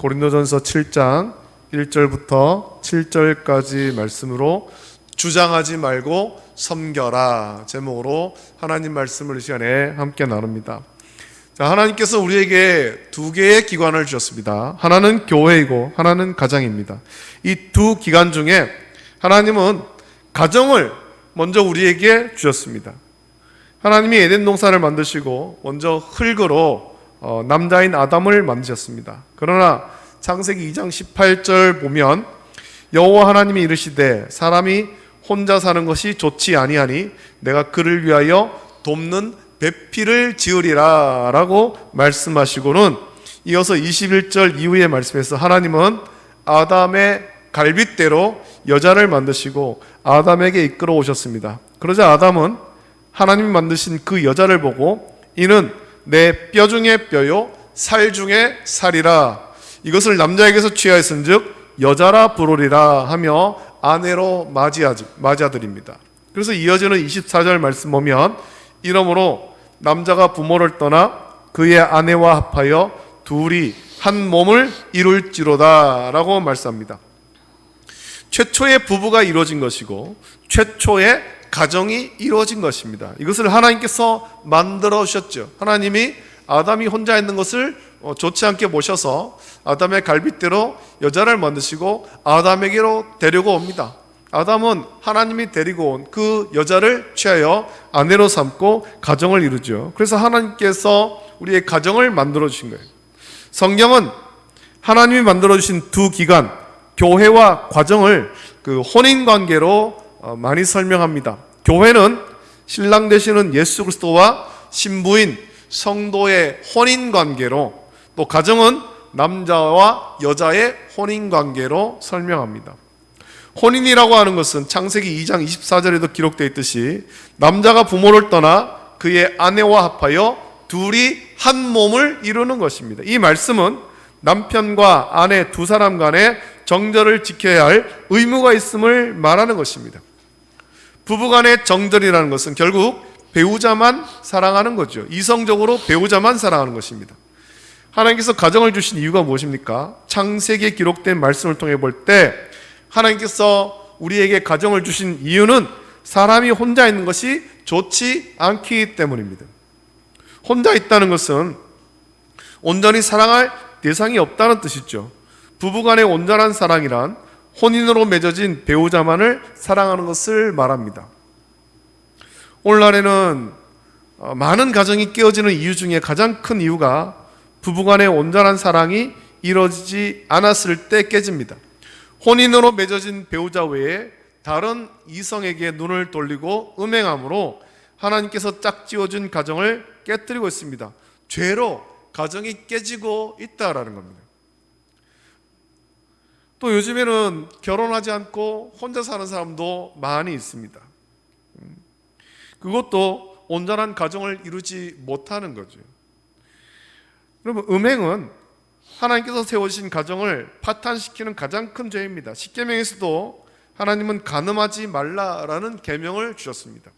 고린도전서 7장 1절부터 7절까지 말씀으로 주장하지 말고 섬겨라 제목으로 하나님 말씀을 이 시간에 함께 나눕니다. 자, 하나님께서 우리에게 두 개의 기관을 주셨습니다. 하나는 교회이고 하나는 가정입니다. 이 두 기관 중에 하나님은 가정을 먼저 우리에게 주셨습니다. 하나님이 에덴 동산을 만드시고 먼저 흙으로 어, 남자인 아담을 만드셨습니다. 그러나 창세기 2장 18절 보면 여호와 하나님이 이르시되 사람이 혼자 사는 것이 좋지 아니하니 내가 그를 위하여 돕는 배필을 지으리라라고 말씀하시고는 이어서 21절 이후의 말씀에서 하나님은 아담의 갈빗대로 여자를 만드시고 아담에게 이끌어 오셨습니다. 그러자 아담은 하나님이 만드신 그 여자를 보고 이는 내 뼈 중에 뼈요 살 중에 살이라 이것을 남자에게서 취하였은즉 여자라 부르리라 하며 아내로 맞이하, 맞아들입니다. 그래서 이어지는 24절 말씀 보면 이러므로 남자가 부모를 떠나 그의 아내와 합하여 둘이 한 몸을 이룰지로다라고 말씀합니다. 최초의 부부가 이루어진 것이고 최초의 가정이 이루어진 것입니다. 이것을 하나님께서 만들어 주셨죠. 하나님이 아담이 혼자 있는 것을 어, 좋지 않게 모셔서 아담의 갈빗대로 여자를 만드시고 아담에게로 데리고 옵니다. 아담은 하나님이 데리고 온 그 여자를 취하여 아내로 삼고 가정을 이루죠. 그래서 하나님께서 우리의 가정을 만들어 주신 거예요. 성경은 하나님이 만들어 주신 두 기관 교회와 과정을 그 혼인 관계로 어, 많이 설명합니다. 교회는 신랑 되시는 예수 그리스도와 신부인 성도의 혼인 관계로 또 가정은 남자와 여자의 혼인 관계로 설명합니다. 혼인이라고 하는 것은 창세기 2장 24절에도 기록되어 있듯이 남자가 부모를 떠나 그의 아내와 합하여 둘이 한 몸을 이루는 것입니다. 이 말씀은 남편과 아내 두 사람 간에 정절을 지켜야 할 의무가 있음을 말하는 것입니다. 부부간의 정절이라는 것은 결국 배우자만 사랑하는 거죠. 이성적으로 배우자만 사랑하는 것입니다. 하나님께서 가정을 주신 이유가 무엇입니까? 창세기에 기록된 말씀을 통해 볼 때 하나님께서 우리에게 가정을 주신 이유는 사람이 혼자 있는 것이 좋지 않기 때문입니다. 혼자 있다는 것은 온전히 사랑할 대상이 없다는 뜻이죠. 부부간의 온전한 사랑이란 혼인으로 맺어진 배우자만을 사랑하는 것을 말합니다. 오늘날에는 어, 많은 가정이 깨어지는 이유 중에 가장 큰 이유가 부부간의 온전한 사랑이 이루어지지 않았을 때 깨집니다. 혼인으로 맺어진 배우자 외에 다른 이성에게 눈을 돌리고 음행함으로 하나님께서 짝지어준 가정을 깨뜨리고 있습니다. 죄로 가정이 깨지고 있다라는 겁니다. 또 요즘에는 결혼하지 않고 혼자 사는 사람도 많이 있습니다. 음. 그것도 온전한 가정을 이루지 못하는 거죠. 그러면 음행은 하나님께서 세우신 가정을 파탄시키는 가장 큰 죄입니다. 십계명에서도 하나님은 간음하지 말라라는 계명을 주셨습니다.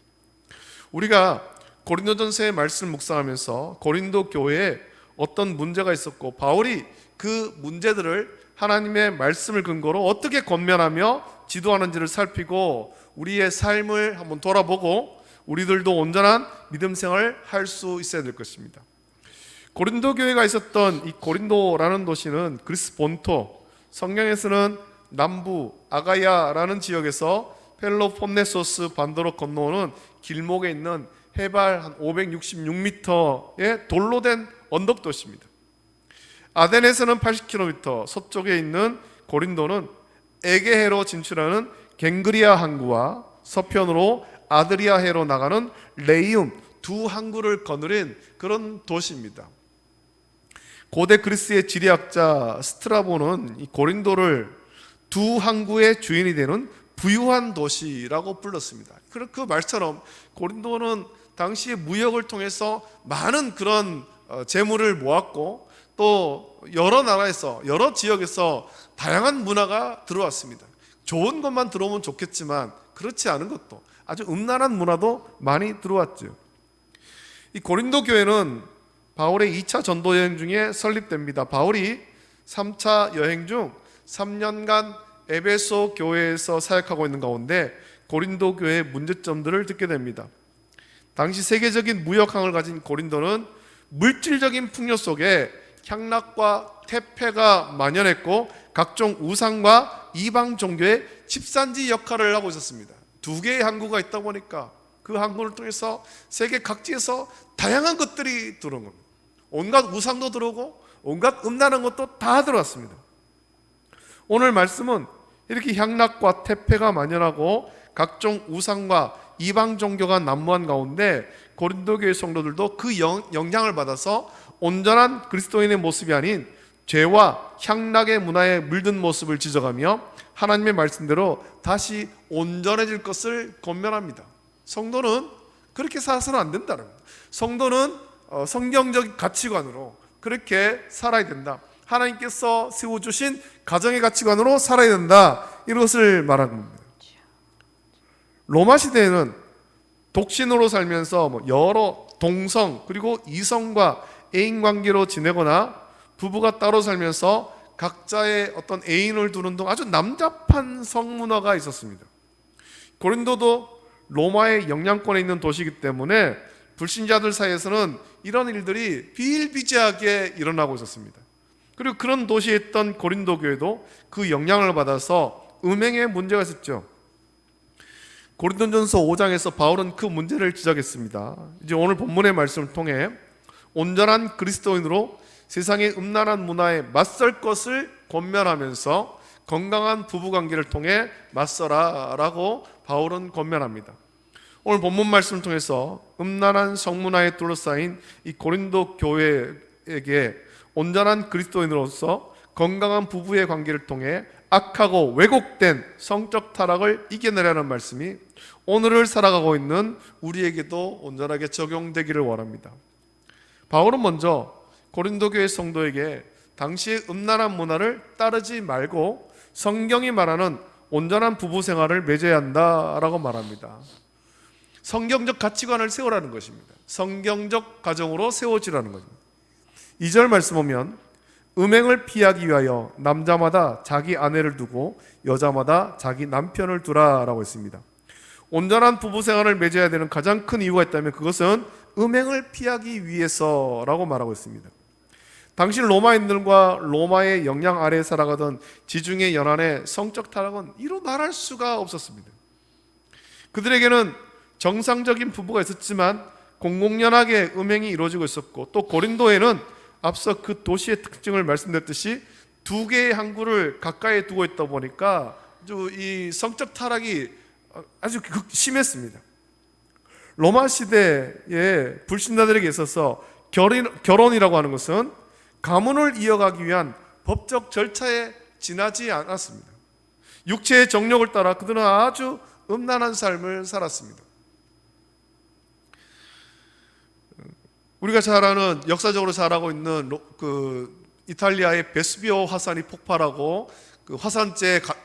우리가 고린도전서의 말씀을 묵상하면서 고린도 교회에 어떤 문제가 있었고 바울이 그 문제들을 하나님의 말씀을 근거로 어떻게 권면하며 지도하는지를 살피고 우리의 삶을 한번 돌아보고 우리들도 온전한 믿음 생활을 할수 있어야 될 것입니다. 고린도 교회가 있었던 이 고린도라는 도시는 그리스 본토, 성경에서는 남부 아가야라는 지역에서 펠로폰네소스 반도로 건너오는 길목에 있는 해발 한 566m의 돌로 된 언덕 도시입니다. 아덴에서는 80km, 서쪽에 있는 고린도는 에게해로 진출하는 갱그리아 항구와 서편으로 아드리아해로 나가는 레이움 두 항구를 거느린 그런 도시입니다. 고대 그리스의 지리학자 스트라보는 이 고린도를 두 항구의 주인이 되는 부유한 도시라고 불렀습니다. 그 말처럼 고린도는 당시의 무역을 통해서 많은 그런 어, 재물을 모았고 또 여러 나라에서 여러 지역에서 다양한 문화가 들어왔습니다. 좋은 것만 들어오면 좋겠지만 그렇지 않은 것도 아주 음란한 문화도 많이 들어왔죠. 이 고린도 교회는 바울의 2차 전도 여행 중에 설립됩니다. 바울이 3차 여행 중 3년간 에베소 교회에서 사역하고 있는 가운데 고린도 교회의 문제점들을 듣게 됩니다. 당시 세계적인 무역항을 가진 고린도는 물질적인 풍요 속에 향락과 태폐가 만연했고 각종 우상과 이방 종교의 집산지 역할을 하고 있었습니다. 두 개의 항구가 있다 보니까 그 항구를 통해서 세계 각지에서 다양한 것들이 들어온 겁니다. 온갖 우상도 들어오고 온갖 음란한 것도 다 들어왔습니다. 오늘 말씀은 이렇게 향락과 태폐가 만연하고 각종 우상과 이방 종교가 난무한 가운데 고린도 교회 성도들도 그 영, 영향을 받아서 온전한 그리스도인의 모습이 아닌 죄와 향락의 문화에 물든 모습을 지적하며 하나님의 말씀대로 다시 온전해질 것을 권면합니다. 성도는 그렇게 살아서는 안 된다는 겁니다. 성도는 어, 성경적 가치관으로 그렇게 살아야 된다. 하나님께서 세워주신 가정의 가치관으로 살아야 된다. 이것을 말하는 겁니다. 로마 시대에는 독신으로 살면서 뭐 여러 동성 그리고 이성과 애인 관계로 지내거나 부부가 따로 살면서 각자의 어떤 애인을 두는 등 아주 남잡한 성문화가 있었습니다. 고린도도 로마의 영향권에 있는 도시이기 때문에 불신자들 사이에서는 이런 일들이 비일비재하게 일어나고 있었습니다. 그리고 그런 도시에 있던 고린도 교회도 그 영향을 받아서 음행에 문제가 있었죠. 고린도전서 5장에서 바울은 그 문제를 지적했습니다. 이제 오늘 본문의 말씀을 통해 온전한 그리스도인으로 세상의 음란한 문화에 맞설 것을 권면하면서 건강한 부부 관계를 통해 맞서라라고 바울은 권면합니다. 오늘 본문 말씀을 통해서 음란한 성문화에 둘러싸인 이 고린도 교회에게 온전한 그리스도인으로서 건강한 부부의 관계를 통해 악하고 왜곡된 성적 타락을 이겨내라는 말씀이 오늘을 살아가고 있는 우리에게도 온전하게 적용되기를 원합니다. 바울은 먼저 고린도 교회 성도에게 당시의 음란한 문화를 따르지 말고 성경이 말하는 온전한 부부 생활을 맺어야 한다라고 말합니다. 성경적 가치관을 세우라는 것입니다. 성경적 가정으로 세워지라는 것입니다. 2절 말씀 보면 음행을 피하기 위하여 남자마다 자기 아내를 두고 여자마다 자기 남편을 두라라고 했습니다. 온전한 부부 생활을 맺어야 되는 가장 큰 이유가 있다면 그것은 음행을 피하기 위해서라고 말하고 있습니다. 당시 로마인들과 로마의 영향 아래에 살아가던 지중해 연안의 성적 타락은 이루 말할 수가 없었습니다. 그들에게는 정상적인 부부가 있었지만 공공연하게 음행이 이루어지고 있었고 또 고린도에는 앞서 그 도시의 특징을 말씀드렸듯이 두 개의 항구를 가까이 두고 있다 보니까 이 성적 타락이 아주 극- 심했습니다. 로마 시대의 불신자들에게 있어서 결혼, 결혼 이라고 하는 것은 가문을 이어가기 위한 법적 절차에 지나지 않았습니다. 육체의 정력을 따라 그들은 아주 음란한 삶을 살았습니다. 우리가 잘 아는 역사적으로 잘하고 있는 로- 그 이탈리아의 베스비오 화산이 폭발하고 그 화산재 가-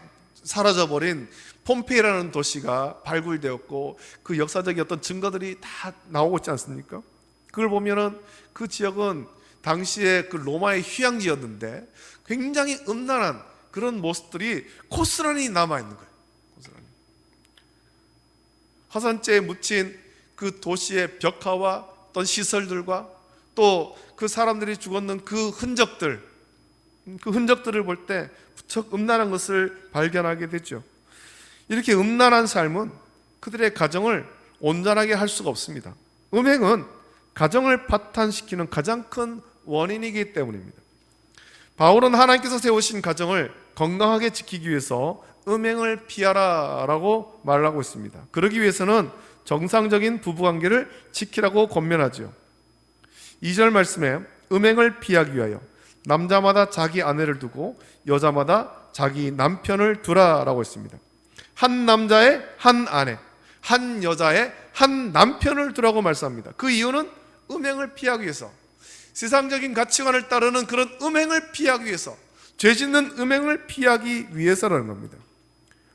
사라져버린 폼페이라는 도시가 발굴되었고 그 역사적인 어떤 증거들이 다 나오고 있지 않습니까? 그걸 보면은 그 지역은 당시에 그 로마의 휴양지였는데 굉장히 음란한 그런 모습들이 고스란히 남아 있는 거예요. 고스란히. 화산재에 묻힌 그 도시의 벽화와 어떤 시설들과 또 그 사람들이 죽었는 그 흔적들, 그 흔적들을 볼때 무척 음란한 것을 발견하게 되죠. 이렇게 음란한 삶은 그들의 가정을 온전하게 할 수가 없습니다. 음행은 가정을 파탄시키는 가장 큰 원인이기 때문입니다. 바울은 하나님께서 세우신 가정을 건강하게 지키기 위해서 음행을 피하라라고 말하고 있습니다. 그러기 위해서는 정상적인 부부 관계를 지키라고 권면하죠. 2절 말씀에 음행을 피하기 위하여 남자마다 자기 아내를 두고 여자마다 자기 남편을 두라라고 했습니다. 한 남자의 한 아내, 한 여자의 한 남편을 두라고 말씀합니다. 그 이유는 음행을 피하기 위해서 세상적인 가치관을 따르는 그런 음행을 피하기 위해서 죄 짓는 음행을 피하기 위해서라는 겁니다.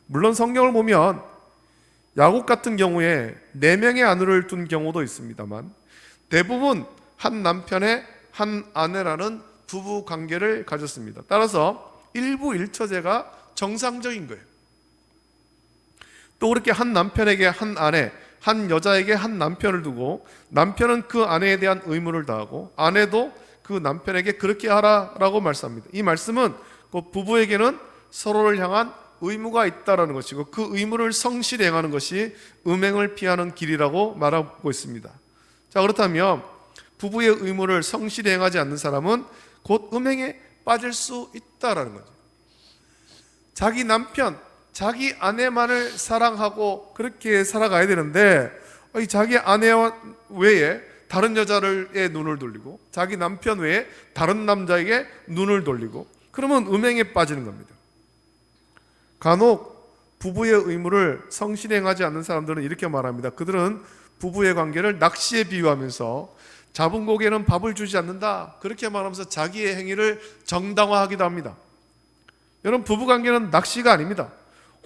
물론 성경을 보면 야곱 같은 경우에 네 명의 아내를 둔 경우도 있습니다만 대부분 한 남편의 한 아내라는 부부 관계를 가졌습니다. 따라서 일부 일처제가 정상적인 거예요. 또 그렇게 한 남편에게 한 아내, 한 여자에게 한 남편을 두고 남편은 그 아내에 대한 의무를 다하고 아내도 그 남편에게 그렇게 하라라고 말씀합니다. 이 말씀은 그 부부에게는 서로를 향한 의무가 있다라는 것이고 그 의무를 성실히 행하는 것이 음행을 피하는 길이라고 말하고 있습니다. 자, 그렇다면 부부의 의무를 성실히 행하지 않는 사람은 곧 음행에 빠질 수 있다라는 거죠. 자기 남편, 자기 아내만을 사랑하고 그렇게 살아가야 되는데 이 자기 아내 외에 다른 여자를의 눈을 돌리고 자기 남편 외에 다른 남자에게 눈을 돌리고 그러면 음행에 빠지는 겁니다. 간혹 부부의 의무를 성실히 행하지 않는 사람들은 이렇게 말합니다. 그들은 부부의 관계를 낚시에 비유하면서 잡은 고개는 밥을 주지 않는다. 그렇게 말하면서 자기의 행위를 정당화하기도 합니다. 여러분 부부 관계는 낚시가 아닙니다.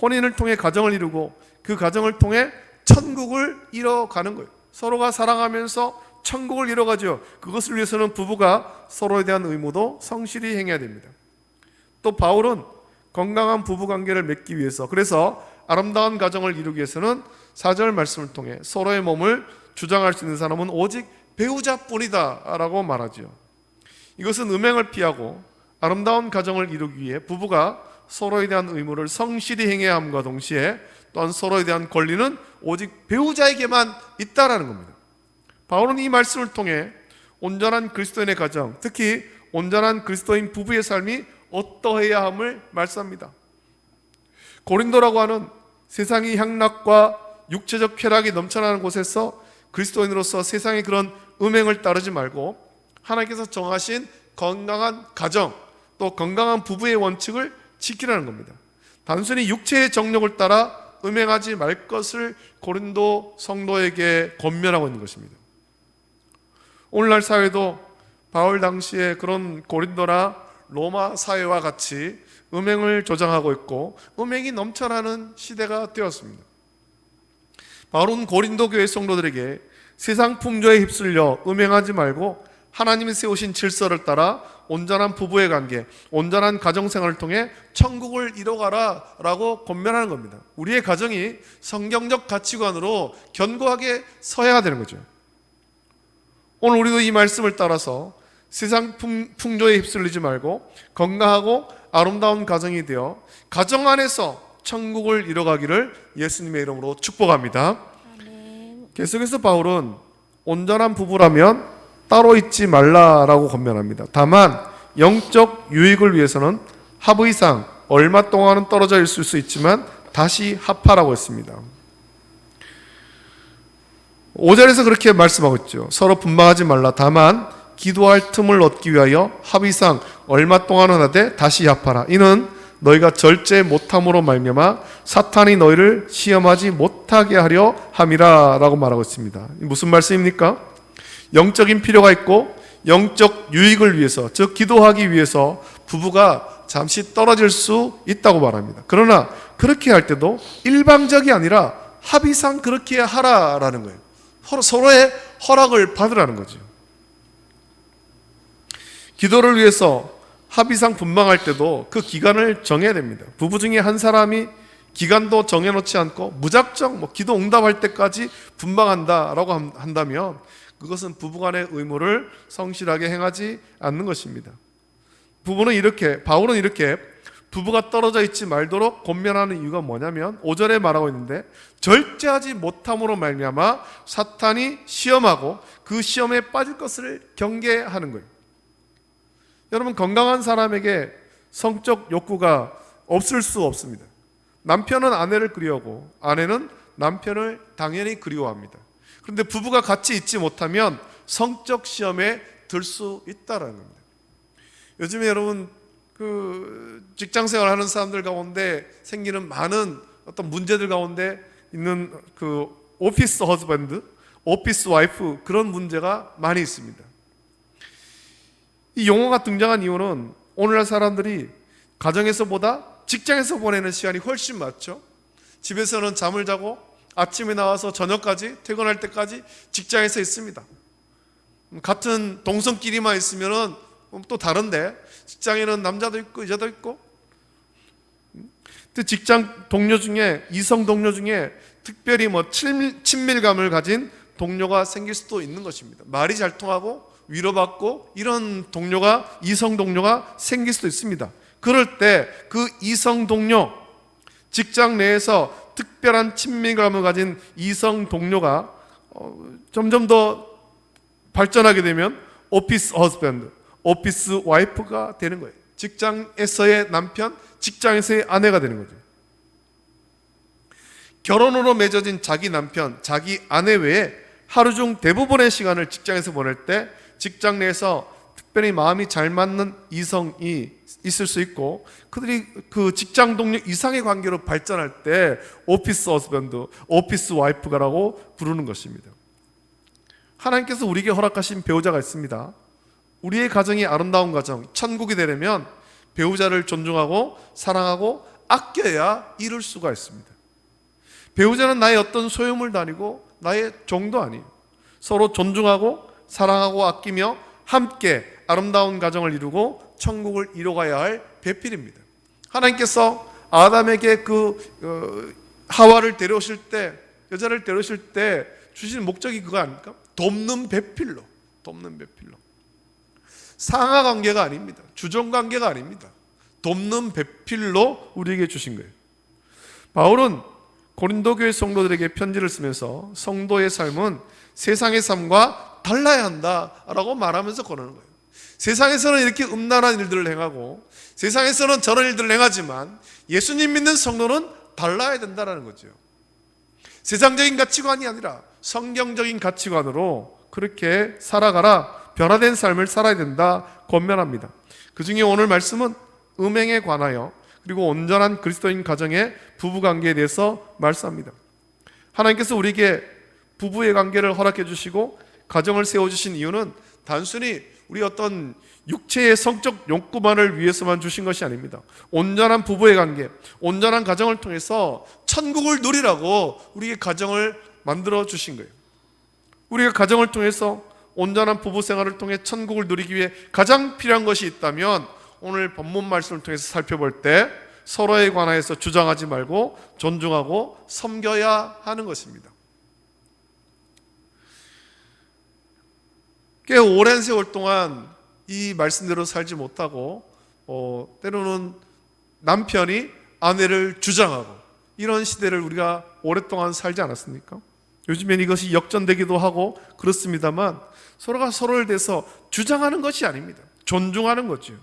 혼인을 통해 가정을 이루고 그 가정을 통해 천국을 이뤄가는 거예요. 서로가 사랑하면서 천국을 이뤄가죠. 그것을 위해서는 부부가 서로에 대한 의무도 성실히 행해야 됩니다. 또 바울은 건강한 부부 관계를 맺기 위해서 그래서 아름다운 가정을 이루기 위해서는 사절 말씀을 통해 서로의 몸을 주장할 수 있는 사람은 오직 배우자뿐이다라고 말하지요. 이것은 음행을 피하고 아름다운 가정을 이루기 위해 부부가 서로에 대한 의무를 성실히 행해야 함과 동시에 또한 서로에 대한 권리는 오직 배우자에게만 있다라는 겁니다. 바울은 이 말씀을 통해 온전한 그리스도인의 가정, 특히 온전한 그리스도인 부부의 삶이 어떠해야 함을 말씀합니다. 고린도라고 하는 세상의 향락과 육체적 쾌락이 넘쳐나는 곳에서 그리스도인으로서 세상의 그런 음행을 따르지 말고 하나님께서 정하신 건강한 가정 또 건강한 부부의 원칙을 지키라는 겁니다. 단순히 육체의 정욕을 따라 음행하지 말 것을 고린도 성도에게 권면하고 있는 것입니다. 오늘날 사회도 바울 당시에 그런 고린도나 로마 사회와 같이 음행을 조장하고 있고 음행이 넘쳐나는 시대가 되었습니다. 바울은 고린도 교회 성도들에게 세상 풍조에 휩쓸려 음행하지 말고 하나님이 세우신 질서를 따라 온전한 부부의 관계, 온전한 가정 생활을 통해 천국을 이뤄가라 라고 권면하는 겁니다. 우리의 가정이 성경적 가치관으로 견고하게 서야 되는 거죠. 오늘 우리도 이 말씀을 따라서 세상 풍, 풍조에 휩쓸리지 말고 건강하고 아름다운 가정이 되어 가정 안에서 천국을 이뤄가기를 예수님의 이름으로 축복합니다. 계속해서 바울은 온전한 부부라면 따로 있지 말라라고 권면합니다. 다만 영적 유익을 위해서는 합의 이상 얼마 동안은 떨어져 있을 수 있지만 다시 합하라고 했습니다. 5절에서 그렇게 말씀하고 있죠. 서로 분방하지 말라. 다만 기도할 틈을 얻기 위하여 합의상 얼마 동안은 하되 다시 합하라. 이는 너희가 절제 못함으로 말미암아 사탄이 너희를 시험하지 못하게 하려 함이라라고 말하고 있습니다. 무슨 말씀입니까? 영적인 필요가 있고 영적 유익을 위해서 즉 기도하기 위해서 부부가 잠시 떨어질 수 있다고 말합니다. 그러나 그렇게 할 때도 일방적이 아니라 합의상 그렇게 하라라는 거예요. 서로의 허락을 받으라는 거죠. 기도를 위해서 합의상 분방할 때도 그 기간을 정해야 됩니다. 부부 중에 한 사람이 기간도 정해놓지 않고 무작정 뭐 기도 응답할 때까지 분방한다라고 한다면 그것은 부부간의 의무를 성실하게 행하지 않는 것입니다. 부부는 이렇게 바울은 이렇게 부부가 떨어져 있지 말도록 권면하는 이유가 뭐냐면 5절에 말하고 있는데 절제하지 못함으로 말미암아 사탄이 시험하고 그 시험에 빠질 것을 경계하는 거예요. 여러분 건강한 사람에게 성적 욕구가 없을 수 없습니다. 남편은 아내를 그리워하고 아내는 남편을 당연히 그리워합니다. 그런데 부부가 같이 있지 못하면 성적 시험에 들 수 있다라는 겁니다. 요즘에 여러분 그 직장 생활 하는 사람들 가운데 생기는 많은 어떤 문제들 가운데 있는 그 오피스 허즈밴드, 오피스 와이프 그런 문제가 많이 있습니다. 이 용어가 등장한 이유는 오늘날 사람들이 가정에서보다 직장에서 보내는 시간이 훨씬 많죠. 집에서는 잠을 자고 아침에 나와서 저녁까지 퇴근할 때까지 직장에서 있습니다. 같은 동성끼리만 있으면은 또 다른데 직장에는 남자도 있고 여자도 있고 또 직장 동료 중에 이성 동료 중에 특별히 뭐 친밀, 친밀감을 가진 동료가 생길 수도 있는 것입니다. 말이 잘 통하고 위로받고 이런 동료가 이성 동료가 생길 수도 있습니다. 그럴 때 그 이성 동료 직장 내에서 특별한 친밀감을 가진 이성 동료가 어, 점점 더 발전하게 되면 오피스 허스밴드, 오피스 와이프가 되는 거예요. 직장에서의 남편, 직장에서의 아내가 되는 거죠. 결혼으로 맺어진 자기 남편, 자기 아내 외에 하루 중 대부분의 시간을 직장에서 보낼 때 직장 내에서 특별히 마음이 잘 맞는 이성이 있을 수 있고 그들이 그 직장 동료 이상의 관계로 발전할 때 오피스 허스밴드, 오피스 와이프가라고 부르는 것입니다. 하나님께서 우리에게 허락하신 배우자가 있습니다. 우리의 가정이 아름다운 가정, 천국이 되려면 배우자를 존중하고 사랑하고 아껴야 이룰 수가 있습니다. 배우자는 나의 어떤 소유물도 아니고 나의 종도 아니에요. 서로 존중하고 사랑하고 아끼며 함께 아름다운 가정을 이루고 천국을 이뤄가야 할 배필입니다. 하나님께서 아담에게 그 어, 하와를 데려오실 때 여자를 데려오실 때 주신 목적이 그거 아닙니까? 돕는 배필로, 돕는 배필로. 상하 관계가 아닙니다. 주종 관계가 아닙니다. 돕는 배필로 우리에게 주신 거예요. 바울은 고린도 교회 성도들에게 편지를 쓰면서 성도의 삶은 세상의 삶과 달라야 한다라고 말하면서 권하는 거예요. 세상에서는 이렇게 음란한 일들을 행하고 세상에서는 저런 일들을 행하지만 예수님 믿는 성도는 달라야 된다라는 거죠. 세상적인 가치관이 아니라 성경적인 가치관으로 그렇게 살아가라 변화된 삶을 살아야 된다 권면합니다. 그 중에 오늘 말씀은 음행에 관하여 그리고 온전한 그리스도인 가정의 부부 관계에 대해서 말씀합니다. 하나님께서 우리에게 부부의 관계를 허락해 주시고 가정을 세워 주신 이유는 단순히 우리 어떤 육체의 성적 욕구만을 위해서만 주신 것이 아닙니다. 온전한 부부의 관계, 온전한 가정을 통해서 천국을 누리라고 우리의 가정을 만들어 주신 거예요. 우리가 가정을 통해서 온전한 부부 생활을 통해 천국을 누리기 위해 가장 필요한 것이 있다면 오늘 본문 말씀을 통해서 살펴볼 때 서로에 관하여서 주장하지 말고 존중하고 섬겨야 하는 것입니다. 꽤 오랜 세월 동안 이 말씀대로 살지 못하고 어, 때로는 남편이 아내를 주장하고 이런 시대를 우리가 오랫동안 살지 않았습니까? 요즘엔 이것이 역전되기도 하고 그렇습니다만 서로가 서로를 대해서 주장하는 것이 아닙니다. 존중하는 거죠.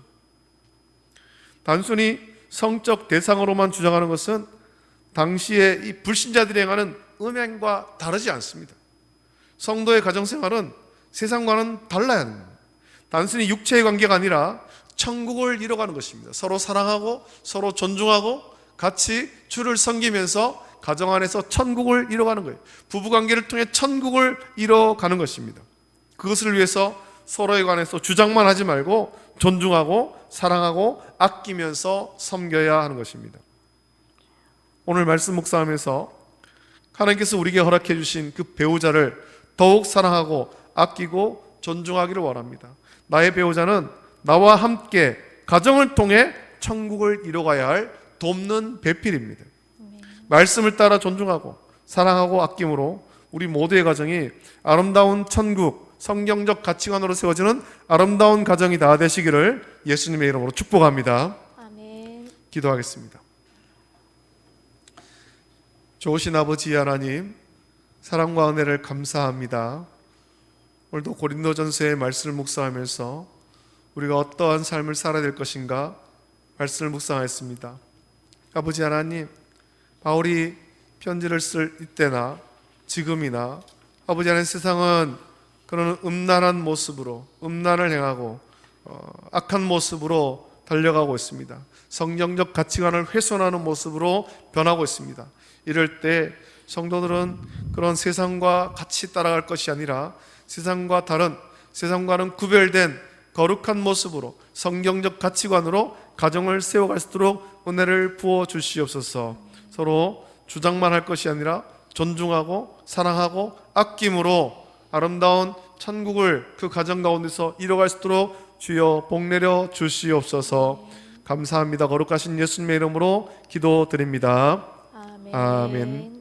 단순히 성적 대상으로만 주장하는 것은 당시에 이 불신자들이 행하는 음행과 다르지 않습니다. 성도의 가정생활은 세상과는 달라야 합니다. 단순히 육체의 관계가 아니라 천국을 이뤄가는 것입니다. 서로 사랑하고 서로 존중하고 같이 주를 섬기면서 가정 안에서 천국을 이뤄가는 거예요. 부부 관계를 통해 천국을 이뤄가는 것입니다. 그것을 위해서 서로에 관해서 주장만 하지 말고 존중하고 사랑하고 아끼면서 섬겨야 하는 것입니다. 오늘 말씀 묵상하면서 하나님께서 우리에게 허락해 주신 그 배우자를 더욱 사랑하고 아끼고 존중하기를 원합니다. 나의 배우자는 나와 함께 가정을 통해 천국을 이뤄가야 할 돕는 배필입니다. 말씀을 따라 존중하고 사랑하고 아낌으로 우리 모두의 가정이 아름다운 천국 성경적 가치관으로 세워지는 아름다운 가정이 다 되시기를 예수님의 이름으로 축복합니다. 아멘. 기도하겠습니다. 좋으신 아버지 하나님, 사랑과 은혜를 감사합니다. 오늘도 고린도전서의 말씀을 묵상하면서 우리가 어떠한 삶을 살아야 될 것인가 말씀을 묵상했습니다. 아버지 하나님, 바울이 편지를 쓸 이때나 지금이나 아버지 하나님 세상은 그런 음란한 모습으로 음란을 행하고 어, 악한 모습으로 달려가고 있습니다. 성경적 가치관을 훼손하는 모습으로 변하고 있습니다. 이럴 때 성도들은 그런 세상과 같이 따라갈 것이 아니라 세상과 다른 세상과는 구별된 거룩한 모습으로 성경적 가치관으로 가정을 세워갈 수 있도록 은혜를 부어 주시옵소서. 서로 주장만 할 것이 아니라 존중하고 사랑하고 아낌으로 아름다운 천국을 그 가정 가운데서 이뤄갈 수 있도록 주여 복 내려 주시옵소서 감사합니다 거룩하신 예수님의 이름으로 기도드립니다 아멘. 아멘.